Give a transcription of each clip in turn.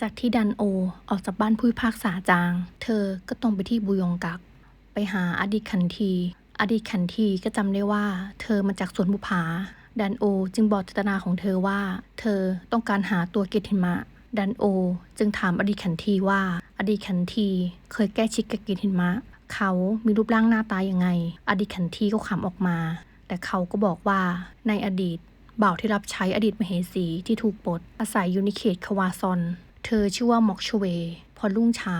จากที่ดันโอออกจากบ้านผู้พิพากษาจาง เธอก็ตรงไปที่บุยองกัก ไปหาอดีตขันที อดีตขันทีก็จำได้ว่า เธอมาจากสวนบุผา ดันโอจึงบอกเจตนาของเธอว่า เธอต้องการหาตัวเกตหิมะ ดันโอจึงถามอดีตขันทีว่า อดีตขันทีเคยแก้ชิดกับเกตหิมะ เขามีรูปร่างหน้าตายังไง อดีตขันทีก็ขำออกมา แต่เขาก็บอกว่าในอดีตบ่าวที่รับใช้อดีตมเหสีที่ถูกปลดอาศัยอยู่ในเขตควาซอน เธอชื่อว่าม็อกชเวพอรุ่งเช้า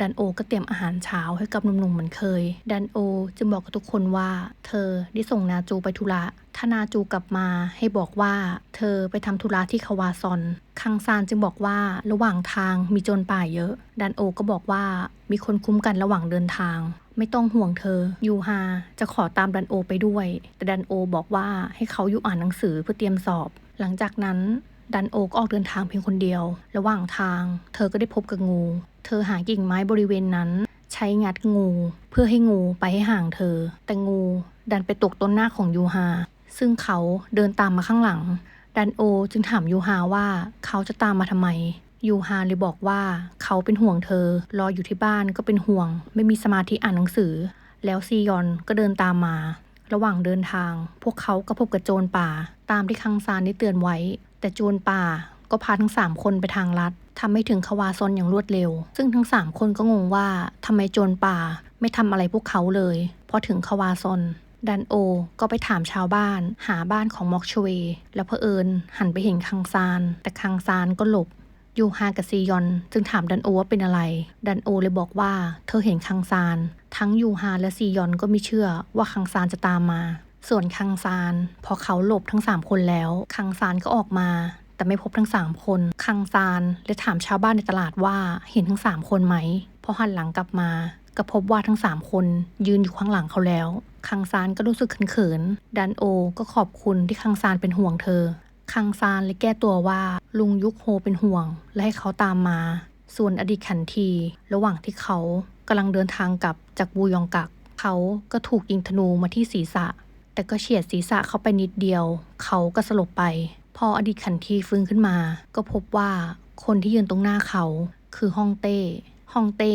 ดันโอก็เตรียมอาหารเช้าให้กับหนุ่มๆเหมือนเคย ดันโอจึงบอกกับทุกคนว่า เธอได้ส่งนาจูไปธุระถ้านาจูกลับมาให้บอกว่า เธอไปทำธุระที่คาวาซอน คังซานจึงบอกว่าระหว่างทางมีโจรป่าเยอะ ดันโอก็บอกว่ามีคนคุ้มกันระหว่างเดินทาง ไม่ต้องห่วงเธอ ยูฮาจะขอตามดันโอไปด้วย แต่ดันโอบอกว่าให้เขาอยู่อ่านหนังสือเพื่อเตรียมสอบ หลังจากนั้น ดันโอก็ออกเดินทางเพียงคนเดียว ระหว่างทาง เธอก็ได้พบกับงู เธอหากิ่งไม้บริเวณนั้น ใช้งัดงู เพื่อให้งูไปให้ห่างเธอ แต่งูดันไปตกต้นหน้าของยูฮา ซึ่งเขาเดินตามมาข้างหลัง ดันโอจึงถามยูฮาว่าเขาจะตามมาทำไมยูฮาเลยบอกว่าเขาเป็นห่วงเธอ รออยู่ที่บ้านก็เป็นห่วง ไม่มีสมาธิอ่านหนังสือ แล้วซียอนก็เดินตามมา ระหว่างเดินทาง พวกเขาก็พบกับโจรป่า ตามที่คังซานได้เตือนไว้ แต่โจรป่าก็พาทั้งสามคนไปทางลัดทำให้ถึงคาวาซอนอย่างรวดเร็ว ซึ่งทั้งสามคนก็งงว่าทำไมโจรป่าไม่ทำอะไรพวกเขาเลย พอถึงคาวาซอนดันโอ ก็ไปถามชาวบ้าน หาบ้านของม็อกชเว แล้วเพอเอิญหันไปเห็นคังซาน แต่คังซานก็หลบ ยูฮากับซียอน จึงถามดันโอว่าเป็นอะไร ดันโอเลยบอกว่า เธอเห็นคังซาน ทั้งยูฮาและซียอนก็ไม่เชื่อว่าคังซานจะตามมา ส่วนคังซาน พอเขาหลบทั้งสามคนแล้ว คังซานก็ออกมา แต่ไม่พบทั้งสามคน คังซานเลยถามชาวบ้านในตลาดว่าเห็นทั้งสามคนไหม พอหันหลังกลับมาก็พบว่าทั้งสามคนยืนอยู่ข้างหลังเขาแล้ว คังซานก็รู้สึกเขินๆ ดันโอ ก็ขอบคุณที่คังซานเป็นห่วงเธอ คังซานเลยแก้ตัวว่าลุงยุคโฮเป็นห่วง และให้เขาตามมา ส่วนอดีตขันที ระหว่างที่เขากำลังเดินทางกลับจากบูยองกัก เขาก็ถูกยิงธนูมาที่ศีรษะ แต่ก็เฉียดศีรษะเข้าไปนิดเดียว เขาก็สลบไป พออดีตขันทีฟื้นขึ้นมา ก็พบว่าคนที่ยืนตรงหน้าเขาคือฮ่องเต้ฮ่องเต้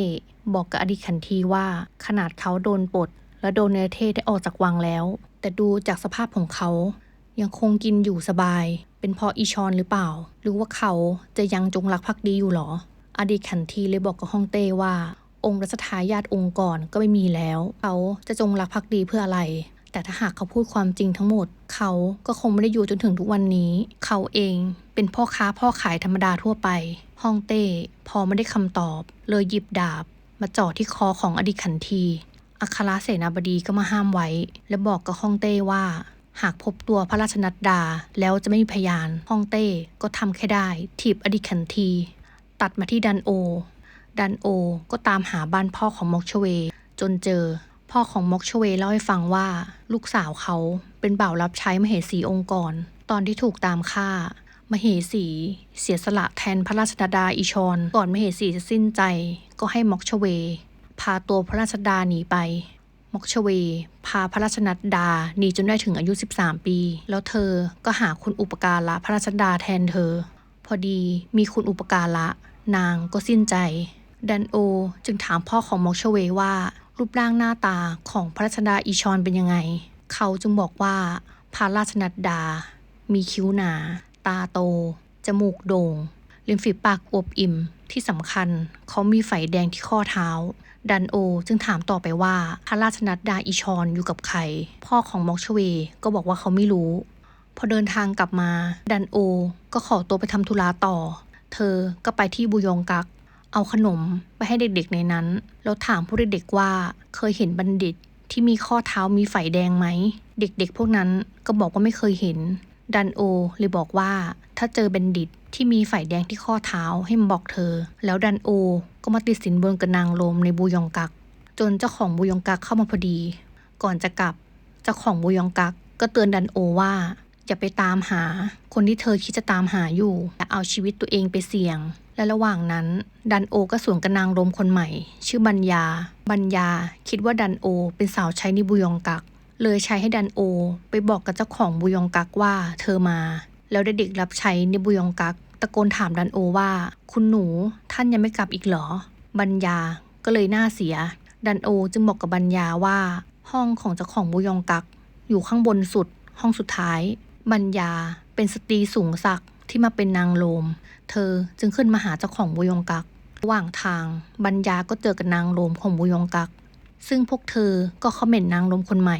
บอกกับอดีตขันทีว่าขนาดเขาโดนปลดและโดนเนรเทศได้ออกจากวังแล้ว แต่ดูจากสภาพของเขา ยังคงกินอยู่สบาย เป็นเพราะอีชอนหรือเปล่า หรือว่าเขาจะยังจงรักภักดีอยู่หรอ อดีตขันทีเลยบอกกับฮ่องเต้ว่า องค์รัชทายาทองค์ก่อนก็ไม่มีแล้ว เขาจะจงรักภักดีเพื่ออะไร แต่ถ้าหากเขาพูดความจริงทั้งหมด เขาก็คงไม่ได้อยู่จนถึงทุกวันนี้ เขาเองเป็นพ่อค้าพ่อขายธรรมดาทั่วไปฮ่องเต้พอไม่ได้คำตอบ เลยหยิบดาบ มาจ่อที่คอของอดีตขันทีอัครเสนาบดีก็มาห้ามไว้ และบอกกับฮ่องเต้ว่า หากพบตัวพระราชนัดดาแล้วจะไม่มีพยานฮ่องเต้ก็ทำแค่ได้ถีบอดีตขันที ตัดมาที่ดันโอ ดันโอก็ตามหาบ้านพ่อของมอกชเว จนเจอ พ่อของมอกชเวเล่าให้ฟังว่า ลูกสาวเขาเป็นบ่าวรับใช้มเหสีองค์กร ตอนที่ถูกตามฆ่า มเหสี เสียสละแทนพระราชดาอิชอนก่อนมเหสีจะสิ้นใจ ก็ให้มอกชเว พาตัวพระราชดาหนีไปมอกชเว พาพระราชนัดดาหนีจนได้ถึงอายุ 13 ปี แล้วเธอก็หาคุณอุปการะพระราชดาแทนเธอ พอดีมีคุณอุปการะนางก็สิ้นใจดันโอจึงถามพ่อของมอกชเวว่า รูปร่างหน้าตาของพระราชดาอีชอนเป็นยังไง เขาจึงบอกว่าพระราชนัดดา มีคิ้วหนา ตาโต จมูกโด่งริมฝีปากอวบอิ่มที่สำคัญ เขามีไฝแดงที่ข้อเท้า ดันโอจึงถามต่อไปว่าพระราชนัดดาอีชอนอยู่กับใคร พ่อของมอกชเวก็บอกว่าเขาไม่รู้ พอเดินทางกลับมา ดันโอก็ขอตัวไปทำธุระต่อ เธอก็ไปที่บุยองกัก เอาขนมไปให้เด็กๆในนั้น แล้วถามผู้เด็กๆว่าเคยเห็นบัณฑิตที่มีข้อเท้ามีไฝแดงไหม เด็กๆ พวกนั้นก็บอกว่าไม่เคยเห็น ดันโอเลยบอกว่าถ้าเจอบัณฑิตที่มีไฝแดงที่ข้อเท้าให้มาบอกเธอ แล้วดันโอก็มาติดสินบนกับนางลมในบูยองกัก จนเจ้าของบูยองกักเข้ามาพอดี ก่อนจะกลับเจ้าของบูยองกักก็เตือนดันโอว่า อย่าไปตามหา คนที่เธอคิดจะตามหาอยู่อย่เอาชีวิตตัวเองไปเสี่ยง และระหว่างนั้น ดันโอก็สวนกับนางรมคนใหม่ ชื่อบัญญา บัญญาคิดว่าดันโอ เป็นสาวใช้ในบุยองกัก เลยใช้ให้ดันโอ ไปบอกกับเจ้าของบุยองกักว่าเธอมา แล้วเด็กรับใช้ในบุยองกัก ตะโกนถามดันโอว่า คุณหนูท่านยังไม่กลับอีกเหรอ บัญญาก็เลยหน้าเสีย ดันโอจึงบอกกับบัญญาว่า ห้องของเจ้าของบุยองกัก อยู่ข้างบนสุดห้องสุดท้าย บัญญาเป็นสตรีสูงศักดิ์ที่มาเป็นนางโลม เธอจึงขึ้นมาหาเจ้าของบุยองกัก ระหว่างทางบัญญาก็เจอกับนางโลมของบุยองกัก ซึ่งพวกเธอก็คอมเมนนางลมคนใหม่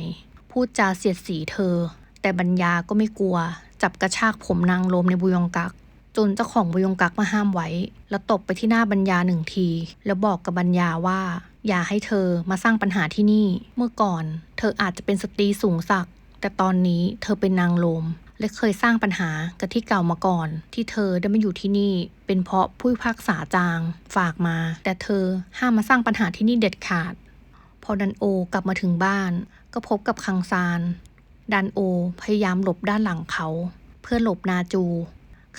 พูดจาเสียดสีเธอ แต่บัญญาก็ไม่กลัว จับกระชากผมนางลมในบุยองกัก จนเจ้าของบุยองกักมาห้ามไว้ แล้วตบไปที่หน้าบัญญาหนึ่งที แล้วบอกกับบัญญาว่า อย่าให้เธอมาสร้างปัญหาที่นี่ เมื่อก่อน เธออาจจะเป็นสตรีสูงศักดิ์ แต่ตอนนี้เธอเป็นนางลม และเคยสร้างปัญหากับที่เก่ามาก่อน ที่เธอได้มาอยู่ที่นี่ เป็นเพราะผู้พิพากษาจางฝากมา แต่เธอห้ามมาสร้างปัญหาที่นี่เด็ดขาด พอดันโอกลับมาถึงบ้าน ก็พบกับคังซาน ดันโอพยายามหลบด้านหลังเขา เพื่อหลบนาจู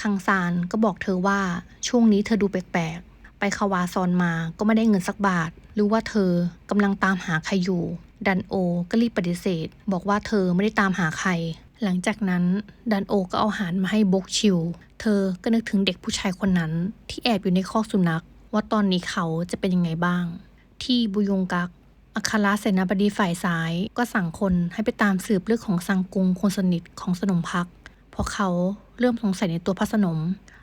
คังซานก็บอกเธอว่าช่วงนี้เธอดูแปลกๆไปคาวาซอนมาก็ไม่ได้เงินสักบาท หรือว่าเธอกำลังตามหาใครอยู่ ดันโอก็รีบปฏิเสธ บอกว่าเธอไม่ได้ตามหาใคร หลังจากนั้นดันโอก็เอาอาหารมาให้บกชิว เธอก็นึกถึงเด็กผู้ชายคนนั้น ที่แอบอยู่ในคอกสุนัข ว่าตอนนี้เขาจะเป็นยังไงบ้าง ที่บุยงกักอัคราเสนาบดีฝ่ายซ้ายก็สั่งคนให้ไปตามสืบเรื่องของสังกุงคนสนิทของสนมพัก เพราะเขาเริ่มสงสัยในตัวพระสนม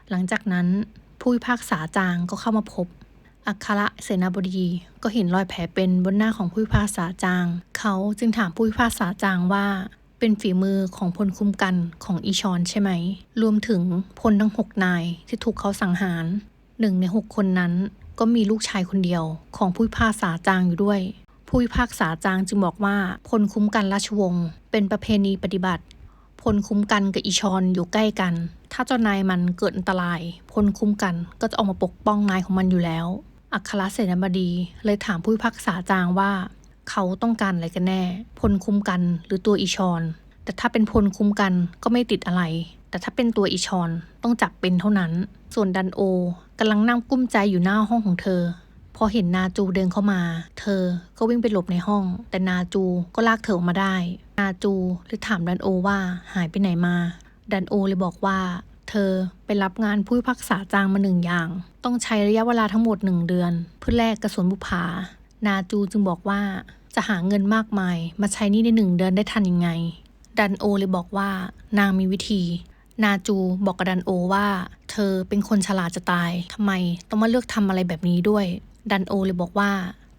หลังจากนั้นผู้พิพากษาจางก็เข้ามาพบ อัครเสนาบดี ก็เห็นรอยแผลเป็นบนหน้าของผู้พิพากษาจาง เขาจึงถามผู้พิพากษาจางว่า เป็นฝีมือของพลคุ้มกันของอีชอนใช่ไหม รวมถึงพลทั้งหกนายที่ถูกเขาสังหารหนึ่งในหกคนนั้นก็มีลูกชายคนเดียวของผู้พิพากษาจางอยู่ด้วย ผู้พิพากษาจางจึงบอกว่าพลคุ้มกันราชวงศ์เป็นประเพณีปฏิบัติพลคุ้มกันกับอีชอนอยู่ใกล้กัน ถ้าเจ้านายมันเกิดอันตราย พลคุ้มกันก็จะออกมาปกป้องนายของมันอยู่แล้ว อัครเสนาบดี เลยถามผู้พิพากษาจางว่า เขาต้องการอะไรกันแน่ พลคุ้มกันหรือตัวอีชอน แต่ถ้าเป็นพลคุ้มกันก็ไม่ติดอะไร แต่ถ้าเป็นตัวอีชอนต้องจับเป็นเท่านั้น ส่วนดันโอกำลังนั่งกุ้มใจอยู่หน้าห้องของเธอ พอเห็นนาจูเดินเข้ามา เธอก็วิ่งไปหลบในห้อง แต่นาจูก็ลากเธอออกมาได้ นาจูเลยถามดันโอว่าหายไปไหนมา ดันโอเลยบอกว่า เธอไปรับงานผู้พิพักษาจางมาหนึ่งอย่าง ต้องใช้ระยะเวลาทั้งหมดหนึ่งเดือน เพื่อแลกกระสุนบุปผานาจูจึงบอกว่าจะหาเงินมากมาย มาใช้นี่ในหนึ่งเดือนได้ทันยังไง ดันโอเลยบอกว่านางมีวิธี นาจูบอกกับดันโอว่า เธอเป็นคนฉลาดจะตายทำไมต้องมาเลือกทำอะไรแบบนี้ด้วย ดันโอเลยบอกว่า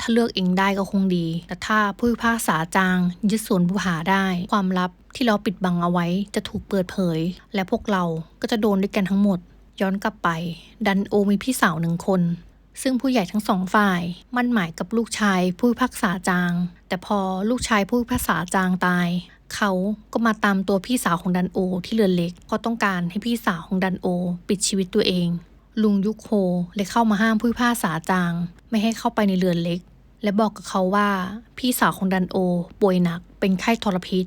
ถ้าเลือกเองได้ก็คงดี แต่ถ้าผู้พิพากษาจางยึดส่วนบุหาได้ ความลับที่เราปิดบังเอาไว้จะถูกเปิดเผย และพวกเราก็จะโดนด้วยกันทั้งหมด ย้อนกลับไป ดันโอมีพี่สาวหนึ่งคน ซึ่งผู้ใหญ่ทั้งสองฝ่าย มั่นหมายกับลูกชายผู้พิพากษาจาง แต่พอลูกชายผู้พิพากษาจางตายเขาก็มาตามตัวพี่สาวของดันโอ ที่เรือนเล็กเพราะต้องการให้พี่สาวของดันโอ ปิดชีวิตตัวเอง ลุงยุคโฮเลยเข้ามาห้ามผู้พิพากษาจาง ไม่ให้เข้าไปในเรือนเล็ก และบอกกับเขาว่า พี่สาวของดันโอ ป่วยหนักเป็นไข้ทรพิษ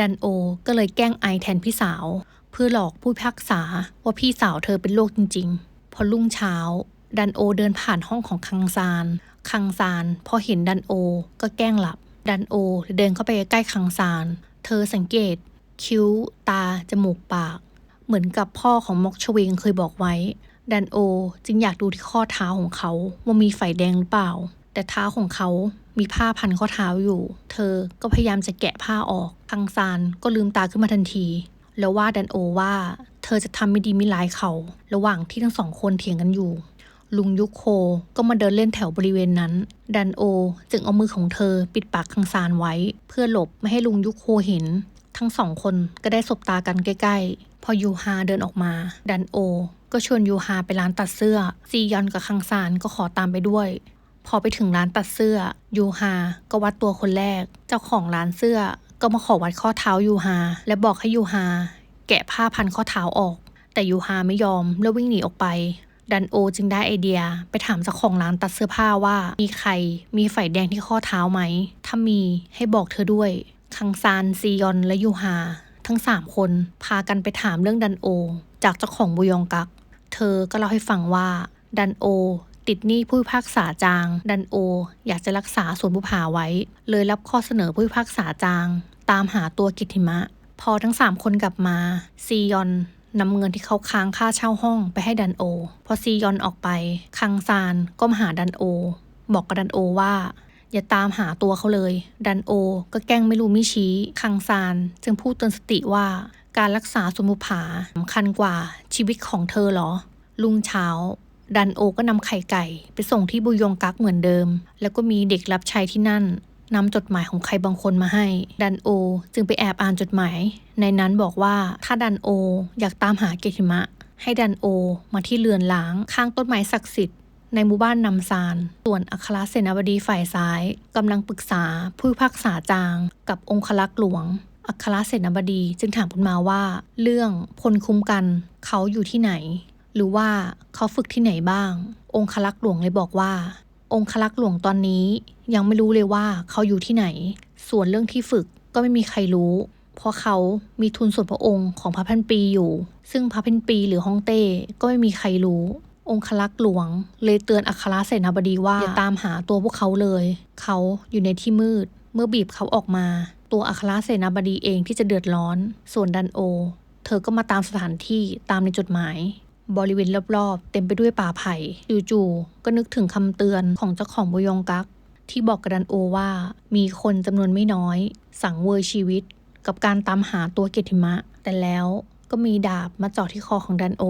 ดันโอก็เลยแกล้งไอแทนพี่สาว เพื่อหลอกผู้พิพากษาว่าพี่สาวเธอเป็นโรคจริง ๆ พอรุ่งเช้า ดันโอเดินผ่านห้องของคังซาน คังซานพอเห็นดันโอก็แกล้งหลับ ดันโอเดินเข้าไปใกล้คังซาน เธอสังเกต คิ้ว ตา จมูกปาก เหมือนกับพ่อของมอกชเวงเคยบอกไว้ดันโอจึงอยากดูที่ข้อเท้าของเขาว่ามีไฟแดงหรือเปล่า แต่เท้าของเขามีผ้าพันข้อเท้าอยู่ เธอก็พยายามจะแกะผ้าออกคังซานก็ลืมตาขึ้นมาทันที แล้วว่าดันโอว่า เธอจะทำไม่ดีไม่ร้ายเขา ระหว่างที่ทั้งสองคนเถียงกันอยู่ ลุงยุคโคก็มาเดินเล่นแถวบริเวณนั้น ดันโอจึงเอามือของเธอปิดปากคังซานไว้ เพื่อหลบไม่ให้ลุงยุคโคเห็น ทั้งสองคนก็ได้สบตากันใกล้ ๆ พอยูฮาเดินออกมา ดันโอ ก็ชวนยูฮาไปร้านตัดเสื้อซียอนกับคังซานก็ขอตามไปด้วย พอไปถึงร้านตัดเสื้อยูฮาก็วัดตัวคนแรก เจ้าของร้านเสื้อก็มาขอวัดข้อเท้ายูฮาและบอกให้ยูฮาแกะผ้าพันข้อเท้าออก แต่ยูฮาไม่ยอมแล้ววิ่งหนีออกไป ดันโอจึงได้ไอเดียไปถามเจ้าของร้านตัดเสื้อผ้าว่า มีใครมีไฝแดงที่ข้อเท้าไหม ถ้ามีให้บอกเธอด้วย คังซานซียอนและยูฮาทั้งสามคนพากันไปถามเรื่องดันโอ จากเจ้าของบุยองกัก เธอก็เล่าให้ฟังว่าดันโอ ติดหนี้ผู้พิพากษาจาง ดันโอ อยากจะรักษาส่วนผู้ผาไว้ เลยรับข้อเสนอผู้พิพากษาจาง ตามหาตัวกิติมะ พอทั้งสามคนกลับมาซียอนนำเงินที่เขาค้างค่าเช่าห้องไปให้ดันโอ พอซียอนออกไป คังซานก็มาหาดันโอ บอกกับดันโอว่า อย่าตามหาตัวเขาเลย ดันโอ ก็แกล้งไม่รู้ไม่ชี้ คังซานจึงพูดเตือนสติว่า การรักษาสมุผาสำคัญกว่าชีวิตของเธอเหรอ ลุงเช้า ดันโอก็นำไข่ไก่ ไปส่งที่บุยงกักเหมือนเดิม แล้วก็มีเด็กรับใช้ที่นั่นนำจดหมายของใครบางคนมาให้ ดันโอ จึงไปแอบอ่านจดหมาย ในนั้นบอกว่าถ้าดันโอ อยากตามหาเกติมะ ให้ดันโอ มาที่เรือนล้างข้างต้นไม้ศักดิ์สิทธิ์ในหมู่บ้านนำซาน ส่วนอัครเสนาบดีฝ่ายซ้ายกำลังปรึกษาผู้พิพากษาจาง กับองคลักษ์หลวง อัครเสนาบดีจึงถามคุณมาว่า เรื่องพลคุ้มกันเขาอยู่ที่ไหน หรือว่าเขาฝึกที่ไหนบ้าง องคลักษ์หลวงเลยบอกว่า องคลักษ์หลวงตอนนี้ยังไม่รู้เลยว่าเขาอยู่ที่ไหน ส่วนเรื่องที่ฝึกก็ไม่มีใครรู้ เพราะเขามีทุนส่วนพระองค์ของพระพันปีอยู่ ซึ่งพระพันปีหรือฮ่องเต้ก็ไม่มีใครรู้ องคลักษ์หลวง เลยเตือนอัครเสนาบดีว่าอย่าตามหาตัวพวกเขาเลย เขาอยู่ในที่มืด เมื่อบีบเขาออกมา ตัวอัครเสนาบดีเองที่จะเดือดร้อน ส่วนดันโอ เธอก็มาตามสถานที่ตามในจดหมาย บริเวณรอบๆ เต็มไปด้วยป่าไผ่จู่ๆก็นึกถึงคำเตือนของเจ้าของบุยองกัก ที่บอกกระดันโอว่ามีคนจำนวนไม่น้อย สั่งเวยชีวิต กับการตามหาตัวเกติมะ แต่แล้วก็มีดาบมาเจาะที่คอของดันโอ